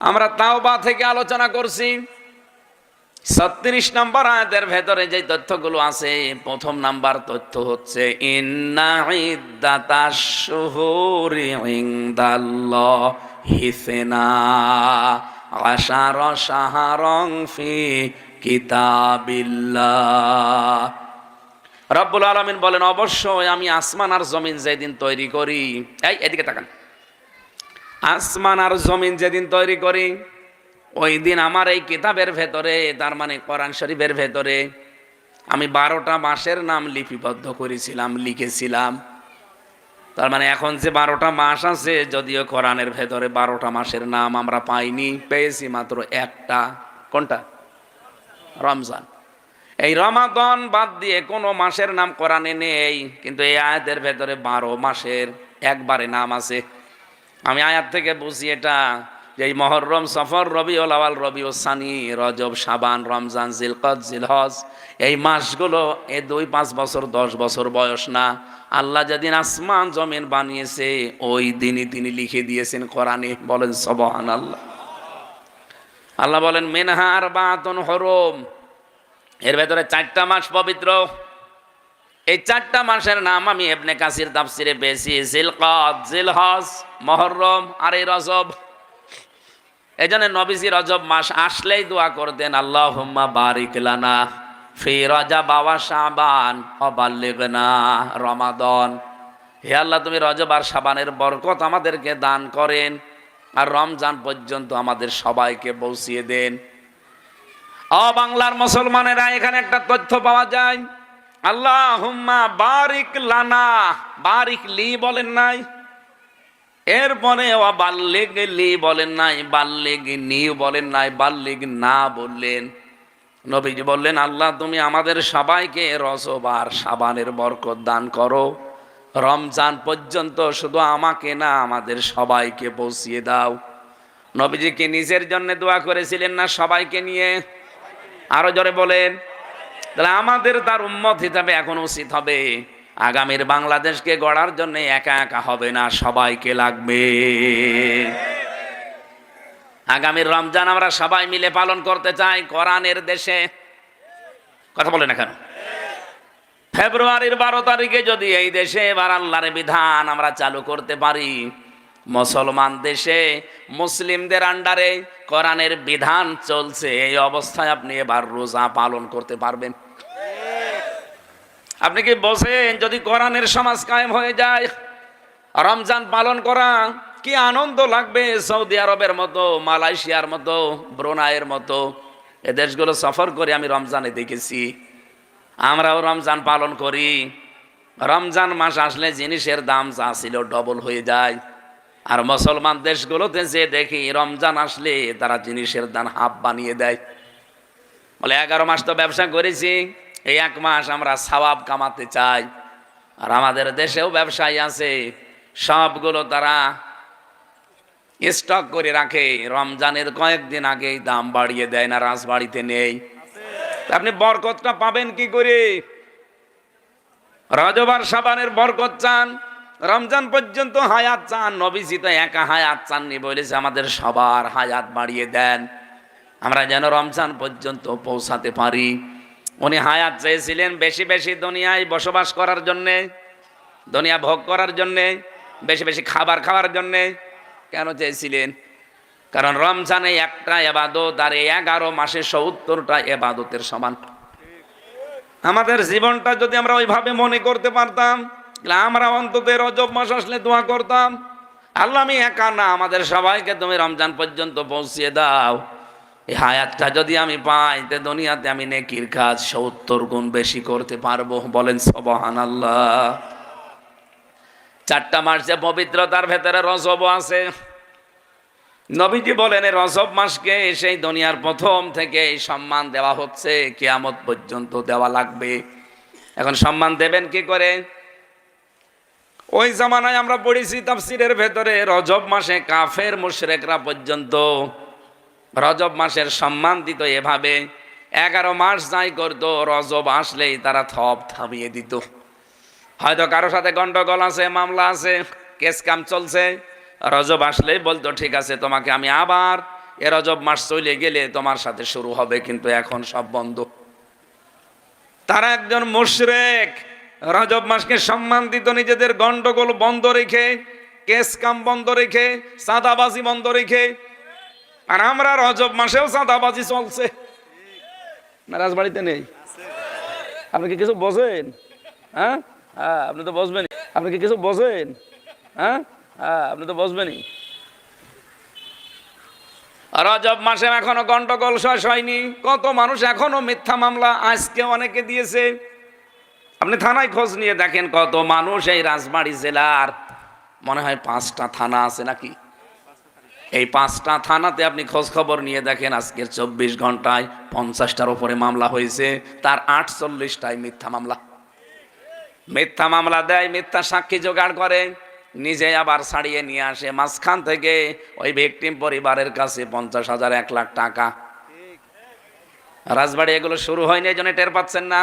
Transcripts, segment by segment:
আমরা তাওবা থেকে আলোচনা করছি। ছত্রিশ নম্বর আয়াতের ভেতরে যে তথ্যগুলো আছে, প্রথম নাম্বার তথ্য হচ্ছে হিসেনা সাহারং ফি রব্বুল আলমিন বলেন, অবশ্যই আমি আসমান আর জমিন যেদিন তৈরি করি। এই, এদিকে তাকান। আসমান আর জমিন যেদিন তৈরি করি, ওই দিন আমার এই কিতাবের ভেতরে, তার মানে কোরআন শরীফের ভেতরে, আমি বারোটা মাসের নাম লিপিবদ্ধ করেছিলাম, লিখেছিলাম। তার মানে এখন যে বারোটা মাস আছে, যদিও কোরআনের ভেতরে বারোটা মাসের নাম আমরা পাইনি, পেয়েছি মাত্র একটা। কোনটা? রমজান। এই রমাদন বাদ দিয়ে কোনো মাসের নাম কোরআনে নেই, কিন্তু এই আয়াতের ভেতরে বারো মাসের একবারে নাম আছে। আমি আয়াত থেকে বুঝি এটা যে এই মহরম সফর রবি আওয়াল রবি সানি, রজব সাবান রমজান জিলকত জিলহজ, এই মাসগুলো এ দুই পাঁচ বছর, দশ বছর বয়স না। আল্লাহ যেদিন আসমান জমিন বানিয়েছে, ওই দিনই তিনি লিখে দিয়েছেন কোরআনে, বলেন সবহান আল্লাহ আল্লাহ বলেন মেনহার বাতন হরম। এর ভেতরে চারটা মাস পবিত্র। এই চারটা মাসের নাম আমি এবনে কাসির তাফসিরে পেয়েছি জিলকত জিলহজ, মহরম আর এই রজব। এই জন্য নবীজি রজব মাস আসলেই দোয়া করতেন আল্লাহ হুম্মা বারিক লানা ফি রজা বাবা সাবান অবাল্লিগনা রমাদন। হে আল্লাহ, তুমি রজব আর সাবানের বরকত আমাদেরকে দান করেন আর রমজান পর্যন্ত আমাদের সবাইকে পৌঁছিয়ে দেন। অ বাংলার মুসলমানেরা, এখানে একটা তথ্য পাওয়া যায়। আল্লাহ বারিক লানা, বারিক লি বলেন নাই। এরপরে ও বাল্যেগ লি বলেন নাই বাল্যেগ নি বলেন নাই বাল্যেগ না বললেন। নবীজি বললেন, আল্লাহ, তুমি আমাদের সবাইকে রসবার সাবানের বরকত দান করো। রমজান পর্যন্ত শুধু আমাকে না, আমাদের সবাইকে পৌঁছিয়ে দাও। নবীজিকে নিজের জন্য দোয়া করেছিলেন না সবাইকে নিয়ে? আরও জোরে বলেন। তাহলে আমাদের তার উম্মত হিসাবে এখন উচিত হবে, আগামীর বাংলাদেশকে গড়ার জন্য একা একা হবে না, সবাইকে লাগবে। আগামীর রমজান আমরা সবাই মিলে পালন করতে চাই, কোরআনের দেশে। কথা বলে না কেন? ফেব্রুয়ারির বারো তারিখে যদি এই দেশে এবার আল্লাহর বিধান আমরা চালু করতে পারি মুসলমান দেশে মুসলিমদের আন্ডারে কোরআনের বিধান চলছে, এই অবস্থায় আপনি এবার রোজা পালন করতে পারবেন। আপনি কি বসেন যদি কোরআনের সমাজ কায়েম হয়ে যায়, রমজান পালন করা কি আনন্দ লাগবে? সৌদি আরবের মতো, মালয়েশিয়ার মতো, ব্রোনাইয়ের মতো, এ দেশগুলো সফর করে আমি রমজানে দেখেছি। আমরাও রমজান পালন করি। রমজান মাস আসলে জিনিসের দাম যা ছিল ডবল হয়ে যায়। আর মুসলমান দেশগুলোতে যে দেখি রমজান আসলে তারা জিনিসের দাম হাফ বানিয়ে দেয়। বলে, এগারো মাস তো ব্যবসা করেছি, এই এক মাস আমরা সওয়াব কামাতে চাই। আর আমাদের দেশেও ব্যবসায়ী আছে, সবগুলো তারা স্টক করে রাখে। রমজানের কয়েকদিন আগেই দাম বাড়িয়ে দেয় না, রাজবাড়িতে নেই। আপনি বরকতটা পাবেন কি করে? রজবার সাবানের বরকত চান রমজান পর্যন্ত হায়াত চান, নবীজি তো একা হায়াত চাননি বলেছে আমাদের সবার হায়াত বাড়িয়ে দেন। আমরা যেন রমজান পর্যন্ত পৌঁছাতে পারি। উনি হায়াত চেয়েছিলেন বেশি বেশি দুনিয়ায় বসবাস করার জন্যে, দুনিয়া ভোগ করার জন্যে, বেশি বেশি খাবার খাওয়ার জন্যে কেন চেয়েছিলেন? কারণ রমজানে একটা এবাদত আর এগারো মাসে সত্তরটা এবাদতের সমান। আমাদের জীবনটা যদি আমরা ওইভাবে মনে করতে পারতাম আমরা অন্তত রজব মাস আসলে দোয়া করতাম। আল্লাহ, আমি একা না, আমাদের সবাইকে তুমি রমজান পর্যন্ত পৌঁছিয়ে দাও। এই হায়াতটা যদি আমি পাই, তে দুনিয়াতে আমি নেকির কাজ সত্তর গুণ বেশি করতে পারব। বলেন সবহান আল্লাহ চারটা মাস পবিত্রতার ভেতরে রজব আছে। নবীজি বলেন, এই রজব মাসকে সেই দুনিয়ার প্রথম থেকে সম্মান দেওয়া হচ্ছে। কেয়ামত পর্যন্ত দেওয়া লাগবে। এখন সম্মান দেবেন কি করে? ওই জামানায় আমরা পড়েছি তাফসিরের ভেতরে, রজব মাসে কাফের মুশরেকরা পর্যন্ত রজব মাসের সম্মান দিত এভাবে। এগারো মাস যাই করতো, রজব আসলেই তারা থপ থামিয়ে দিত। হয়তো কারও সাথে গন্ডগোল আছে, মামলা আছে, কেস কাম চলছে, রজব আসলেই বলতো, ঠিক আছে, তোমাকে আমি আবার এ রজব মাস চলে গেলে তোমার সাথে শুরু হবে, কিন্তু এখন সব বন্ধ। তারা একজন মুশরেক। রজব মাসকে সম্মান দিত নিজেদের গন্ডগোল বন্ধ রেখে, কেস কাম বন্ধ রেখে সাদাবাজি বন্ধ রেখে। আর আমরা রজব মাসেও সাদাবাজি চলছে। রাজবাড়িতে নেই। আপনি কি কিছু বোঝেন? হ্যাঁ? হ্যাঁ আপনি তো বসবেন আপনি কি কিছু বোঝেন? হ্যাঁ? হ্যাঁ আপনি তো বসবেনই রজব মাসে এখনও গন্ডগোল শেষ হয়নি। কত মানুষ এখনও মিথ্যা মামলা আজকে অনেকে দিয়েছে। আপনি থানায় খোঁজ নিয়ে দেখেন কত মানুষ এই রাজবাড়ি জেলার, মনে হয় পাঁচটা থানা আছে নাকি? এই পাঁচটা থানাতে আপনি খোঁজ খবর নিয়ে দেখেন আজকের চব্বিশ ঘন্টায় পঞ্চাশটার উপরে মামলা হয়েছে, তার আটচল্লিশটায় মিথ্যা মামলা। মিথ্যা মামলা দেয়, মিথ্যা সাক্ষী জোগাড় করে, নিজে আবার ছাড়িয়ে নিয়ে আসে। মাঝখান থেকে ওই ভিকটিম পরিবারের কাছে পঞ্চাশ হাজার এক লাখ টাকা। রাজবাড়ি এগুলো শুরু হয়নি, এই জন্য টের পাচ্ছেন না।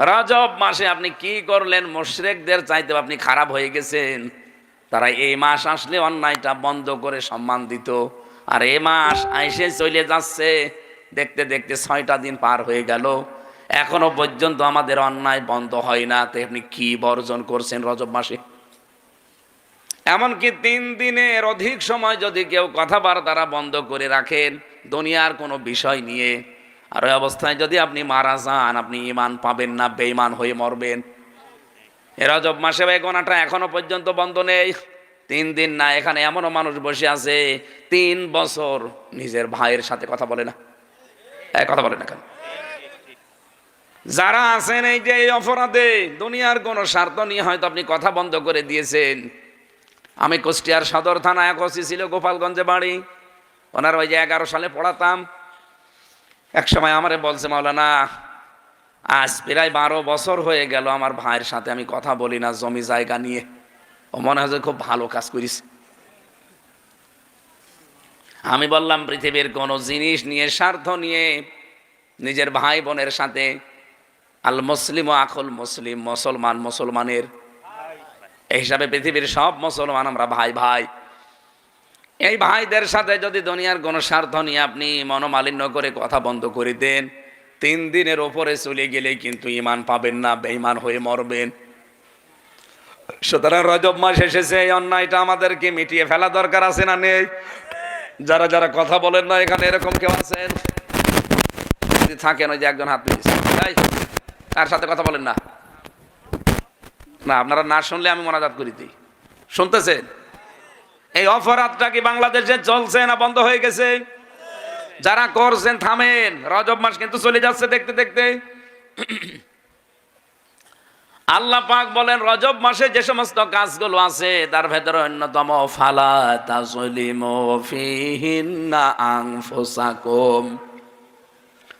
রজব মাসে আপনি কি করলেন? মুশরেকদের চাইতে আপনি খারাপ হয়ে গেছেন। তারা এই মাস আসলে অন্যায়টা বন্ধ করে সম্মান দিত। আর এ মাস আইসে চলে যাচ্ছে। দেখতে দেখতে ছয়টা দিন পার হয়ে গেল। এখনও পর্যন্ত আমাদের অন্যায় বন্ধ হয় না। তো আপনি কি বর্জন করছেন রজব মাসে? এমনকি তিন দিনের অধিক সময় যদি কেউ কথাবার্তারা বন্ধ করে রাখেন, দুনিয়ার কোনো বিষয় নিয়ে আর ওই অবস্থায় যদি আপনি মারা যান, আপনি ইমান পাবেন না, বেঈমান হয়ে মরবেন। এ রজব মাসে এই গোনাটা এখনও পর্যন্ত বন্ধ নেই। তিন দিন না, এখানে এমনও মানুষ বসে আছে, তিন বছর নিজের ভাইয়ের সাথে কথা বলে না। কথা বলে না কেন? যারা আছেন এই যে এই অপরাধে, দুনিয়ার কোনো স্বার্থ নিয়ে হয়তো আপনি কথা বন্ধ করে দিয়েছেন। আমি কুষ্টিয়ার সদর থানা এক ছিল গোপালগঞ্জে বাড়ি। ওনার ওই যে এগারো সালে পড়াতাম। এক সময় আমারে বলছে, মাওলানা, আজ প্রায় বারো বছর হয়ে গেল আমার ভাইয়ের সাথে আমি কথা বলি না জমি জায়গা নিয়ে। ও মনে হয় খুব ভালো কাজ করিস আমি বললাম, পৃথিবীর কোনো জিনিস নিয়ে, স্বার্থ নিয়ে নিজের ভাই বোনের সাথে আল মুসলিম ও আখল মুসলিম, মুসলমান, মুসলমানের, এই হিসাবে পৃথিবীর সব মুসলমান আমরা ভাই ভাই এই ভাইদের সাথে যদি দুনিয়ার কোনো স্বার্থ নিয়ে আপনি মনোমালিন্য করে কথা বন্ধ করে দেন, তিন দিনের ওপরে চলে গেলে কিন্তু ইমান পাবেন না, বেঈমান হয়ে মরবেন। সুতরাং রজব মাস এসেছে, এই অন্যায়টা আমাদেরকে মিটিয়ে ফেলা দরকার আছে না নেই? যারা যারা কথা বলেন না, এখানে এরকম কেউ আছেন? যদি থাকেন ওই যে একজন হাত তাই তার সাথে কথা বলেন না। না, আপনারা না শুনলে আমি মনাজাত করি দিই। শুনতেছেন? এই অপরাধটা কি বাংলাদেশে চলছে না বন্ধ হয়ে গেছে? যারা করছেন, থামেন। রজব মাস কিন্তু চলে যাচ্ছে দেখতে দেখতে। আল্লাহ পাক বলেন, রজব মাসে যে সমস্ত কাজগুলো আছে, তার ভেতরে অন্যতম ফালা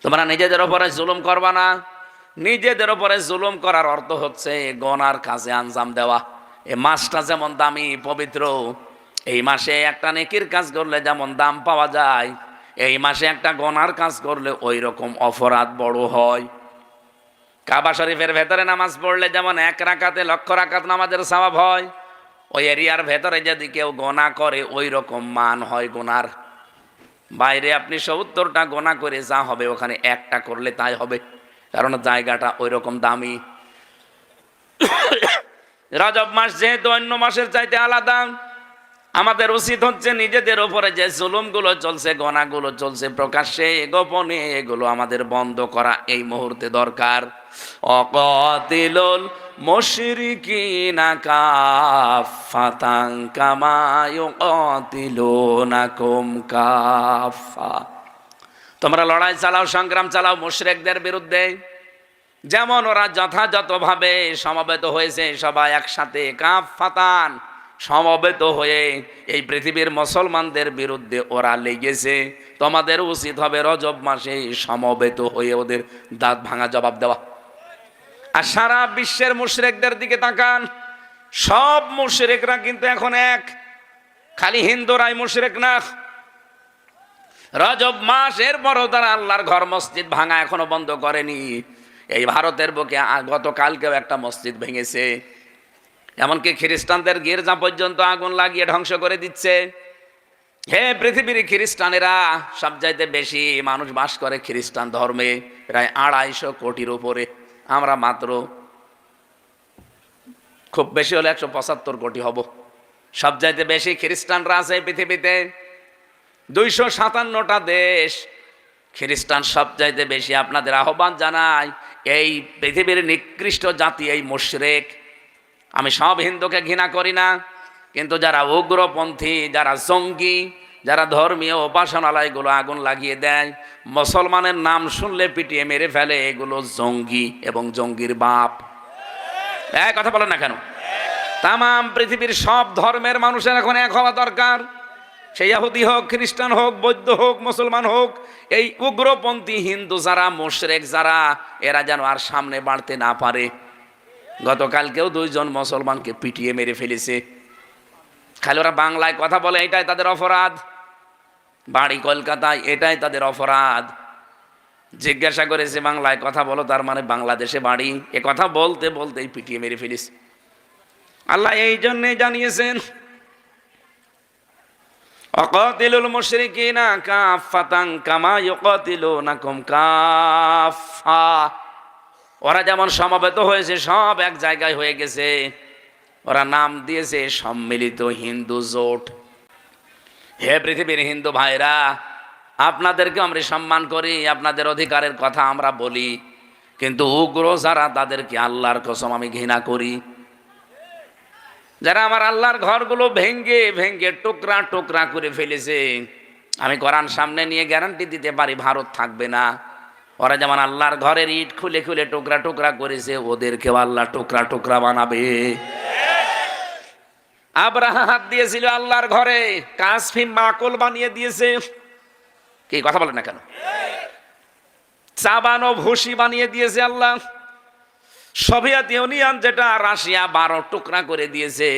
তোমরা নিজেদের উপরে জুলুম করবা না। নিজেদের উপরে জুলুম করার অর্থ হচ্ছে, গনার কাজে আঞ্জাম দেওয়া। এই মাসটা যেমন দামি, পবিত্র এই মাসে একটা নেকির কাজ করলে যেমন দাম পাওয়া যায়, এই মাসে একটা গনার কাজ করলে ওই রকম অপরাধ বড় হয়। কাবা শরীফের ভেতরে নামাজ পড়লে যেমন এক রাকাতে লক্ষ রাকাত নামাজের স্বভাব হয়, ওই এরিয়ার ভেতরে যদি কেউ গোনা করে ওই রকম মান হয় গোনার। বাইরে আপনি সত্তরটা গোনা করে যা হবে, ওখানে একটা করলে তাই হবে, কারণ জায়গাটা ওই রকম দামি। রজব মাস যেহেতু অন্য মাসের চাইতে আলাদা আমাদের উচিত হচ্ছে নিজেদের ওপরে যে জুলুমগুলো চলছে গণাগুলো চলছে, প্রকাশ্যে গোপনে এগুলো আমাদের বন্ধ করা এই মুহূর্তে দরকার। অকতিলুল কাফা তোমরা লড়াই চালাও, সংগ্রাম চালাও মুশরিকদের বিরুদ্ধে। যেমন ওরা যথাযথভাবে সমবেত হয়েছে, সবাই একসাথে কাফাতান সমবেত হয়ে এই পৃথিবীর মুসলমানদের বিরুদ্ধে ওরা লেগেছে। তোমাদের উচিত হবে রজব মাসে সমবেত হয়ে ওদের দাঁত ভাঙা জবাব দেওয়া। আর সারা বিশ্বের মুশরেকদের দিকে তাকান। সব মুশরেকরা কিন্তু এখন এক। খালি হিন্দুরাই মুশরেক না। রজব মাস এরপরও তারা আল্লাহর ঘর মসজিদ ভাঙা এখনও বন্ধ করেনি। এই ভারতের বুকে গতকালকেও একটা মসজিদ ভেঙেছে। এমনকি খ্রিস্টানদের গির্জা পর্যন্ত আগুন লাগিয়ে ধ্বংস করে দিচ্ছে। হে পৃথিবীর খ্রিস্টানেরা সব চাইতে বেশি মানুষ বাস করে খ্রিস্টান ধর্মে, প্রায় আড়াইশো কোটির উপরে। আমরা মাত্র খুব বেশি হলে একশো পঁচাত্তর কোটি হব। সব চাইতে বেশি খ্রিস্টানরা আছে পৃথিবীতে। দুইশো সাতান্নটা দেশ। খ্রিস্টান সব চাইতে বেশি আপনাদের আহ্বান জানায় এই পৃথিবীর নিকৃষ্ট জাতি, এই মুশরেক। আমি সব হিন্দুকে ঘৃণা করি না। কিন্তু যারা উগ্রপন্থী, যারা জঙ্গি, যারা ধর্মীয় উপাসনালয়গুলো আগুন লাগিয়ে দেয়, মুসলমানের নাম শুনলে পিটিয়ে মেরে ফেলে এগুলো জঙ্গি এবং জঙ্গির বাপ। এক কথা বলেন না কেন? তাম পৃথিবীর সব ধর্মের মানুষের এখন এক হওয়া দরকার। সেই ইহুদি হোক, খ্রিস্টান হোক, বৌদ্ধ হোক, মুসলমান হোক, এই উগ্রপন্থী হিন্দু যারা, মোশরেক যারা, এরা যেন আর সামনে বাড়তে না পারে। গতকালকেও দুইজন মুসলমানকে পিটিয়ে মেরে ফেলেছে। খালি ওরা বাংলায় কথা বলে, এটাই তাদের অপরাধ। বাড়ি কলকাতায়, এটাই তাদের অপরাধ। জিজ্ঞাসা করেছে বাংলায় কথা বলো, তার মানে বাংলাদেশে বাড়ি। এ কথা বলতে বলতেই পিটিয়ে মেরে ফেলিস আল্লাহ এই জন্যে জানিয়েছেন, অকাতিলুল মুশরিকিনা কাফাতান কামা ইউকাতিলুনাকুম কাফা ওরা যেমন সমবেত হয়েছে, সব এক জায়গায় হয়ে গেছে। ওরা নাম দিয়েছে সম্মিলিত হিন্দু জোট। হে পৃথিবীর হিন্দু ভাইরা আপনাদেরকে আমরা সম্মান করি, আপনাদের অধিকারের কথা আমরা বলি। কিন্তু উগ্র যারা, তাদেরকে আল্লাহর কসম আমি ঘৃণা করি। যারা আমার আল্লাহর ঘরগুলো ভেঙ্গে ভেঙ্গে টুকরা টুকরা করে ফেলেছে, আমি কোরআন সামনে নিয়ে গ্যারান্টি দিতে পারি, ভারত থাকবে না। ওরা যেমন আল্লাহর ঘরের ইট খুলে খুলে টুকরা টুকরা করেছে, ওদেরকেও আল্লাহ টুকরা টুকরা বানাবে। আব্রাহা হাত দিয়েছিল আল্লাহর ঘরে, কাসফিম মাকল বানিয়ে দিয়েছে। কি, কথা বলেন না কেন? চাবানো ভুসি বানিয়ে দিয়েছে আল্লাহ। সোভিয়েত ইউনিয়ন যেটা, রাশিয়া বারো টুকরা করে দিয়েছে।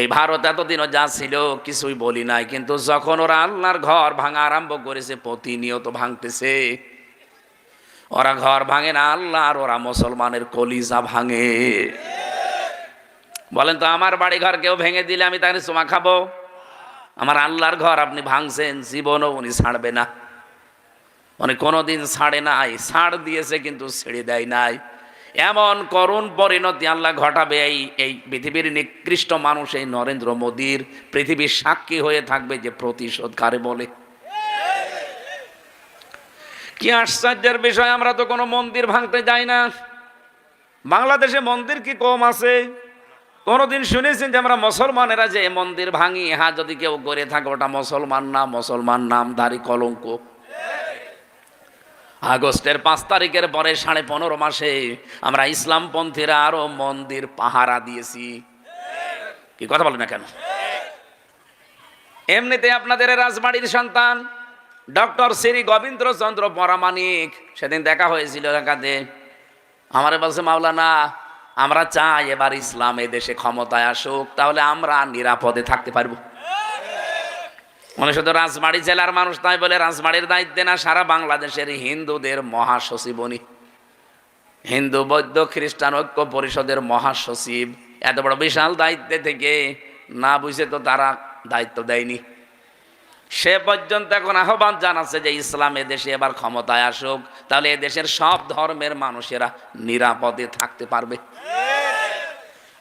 এই ভারত এতদিনও যা ছিল কিছুই বলি নাই, কিন্তু যখন ওরা আল্লাহর ঘর ভাঙা আরম্ভ করেছে, প্রতিনিয়ত ভাঙতেছে। ওরা ঘর ভাঙে না আল্লাহ, আর ওরা মুসলমানের কলিজা ভাঙে। বলেন তো, আমার বাড়ি ঘর কেউ ভেঙে দিলে আমি তাকে চুমা খাব? আমার আল্লাহর ঘর আপনি ভাঙছেন, জীবনও উনি ছাড়বে না। উনি কোনোদিন ছাড়ে নাই, ছাড় দিয়েছে, কিন্তু ছেড়ে দেয় নাই। এমন করুণ পরিণতি আল্লাহ ঘটাবে এই এই পৃথিবীর নিকৃষ্ট মানুষ, এই নরেন্দ্র মোদীর পৃথিবীর সাক্ষী হয়ে থাকবে যে প্রতিশোধ কারে বলে। কি আশ্চর্যের বিষয়, আমরা তো কোনো মন্দির ভাঙতে যাই না। বাংলাদেশে মন্দির কি কম আছে? কোনোদিন শুনেছেন যে আমরা মুসলমানেরা যে মন্দির ভাঙি হ্যাঁ যদি কেউ করে থাকে, ওটা মুসলমান না, মুসলমান নাম নামধারী কলঙ্ক। আগস্টের পাঁচ তারিখের পরে সাড়ে পনেরো মাসে আমরা ইসলামপন্থীরা আরও মন্দির পাহারা দিয়েছি। কি কথা বলেন না কেন? এমনিতে আপনাদের রাজবাড়ির সন্তান, ডক্টর শ্রী গোবিন্দ্রচন্দ্র পরামানিক সেদিন দেখা হয়েছিল এলাকাতে। আমার বলছে, মাওলানা, আমরা চাই এবার ইসলাম এ দেশে ক্ষমতায় আসুক, তাহলে আমরা নিরাপদে থাকতে পারব। মনে শুধু রাজবাড়ি জেলার মানুষ তাই বলে রাজবাড়ির দায়িত্বে না, সারা বাংলাদেশের হিন্দুদের মহাসচিব উনি। হিন্দু, বৌদ্ধ, খ্রিস্টান, ঐক্য পরিষদের মহাসচিব। এত বড় বিশাল দায়িত্বে থেকে না বুঝে তো তারা দায়িত্ব দেয়নি। সে পর্যন্ত এখন আহ্বান জানাচ্ছে যে ইসলাম দেশে এবার ক্ষমতায় আসুক, তাহলে দেশের সব ধর্মের মানুষেরা নিরাপদে থাকতে পারবে।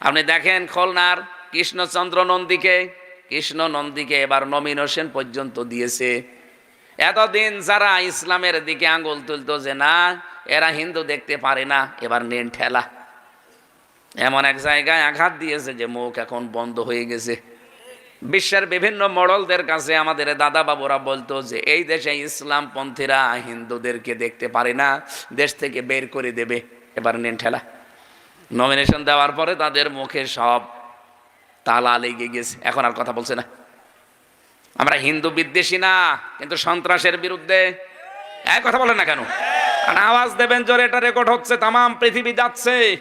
আপনি দেখেন খুলনার কৃষ্ণচন্দ্র নন্দীকে কৃষ্ণ নন্দীকে এবার নমিনেশন পর্যন্ত দিয়েছে। এতদিন যারা ইসলামের দিকে আঙ্গুল তুলতো যে না, এরা হিন্দু দেখতে পারে না, এবার নেন ঠেলা। এমন এক জায়গায় আঘাত দিয়েছে যে মুখ এখন বন্ধ হয়ে গেছে। বিশ্বের বিভিন্ন মডলদের কাছে আমাদের দাদা বাবুরা বলতো যে, এই দেশে ইসলাম পন্থীরা হিন্দুদেরকে দেখতে পারে না, দেশ থেকে বের করে দেবে। এবার নেন ঠেলা। নমিনেশন দেওয়ার পরে তাদের মুখে সব তালা লেগে গেছে এখন আর কথা বলছে না। আমরা হিন্দু বিদ্বেষী না, কিন্তু সন্ত্রাসের বিরুদ্ধে। এক কথা বলেন না কেন? আওয়াজ দেবেন জোরে এটা রেকর্ড হচ্ছে তাম পৃথিবী যাচ্ছে।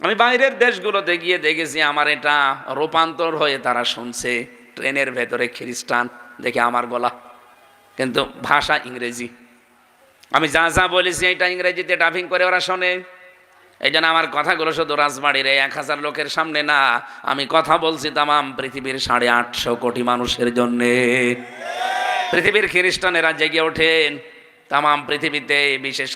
আমি বাইরের দেশগুলোতে গিয়ে দেখেছি, আমার এটা রূপান্তর হয়ে তারা শুনছে। ট্রেনের ভেতরে খ্রিস্টান, দেখে আমার গলা। কিন্তু ভাষা ইংরেজি। আমি যা যা বলেছি, এটা ইংরেজিতে ডাবিং করে ওরা শোনে। এই জন্য আমার কথাগুলো শুধু রাজবাড়ির এই এক হাজার লোকের সামনে না, আমি কথা বলছি তামাম পৃথিবীর সাড়ে আটশো কোটি মানুষের জন্যে। পৃথিবীর খ্রিস্টানেরা জেগে ওঠেন, তামাম পৃথিবীতে বিশেষ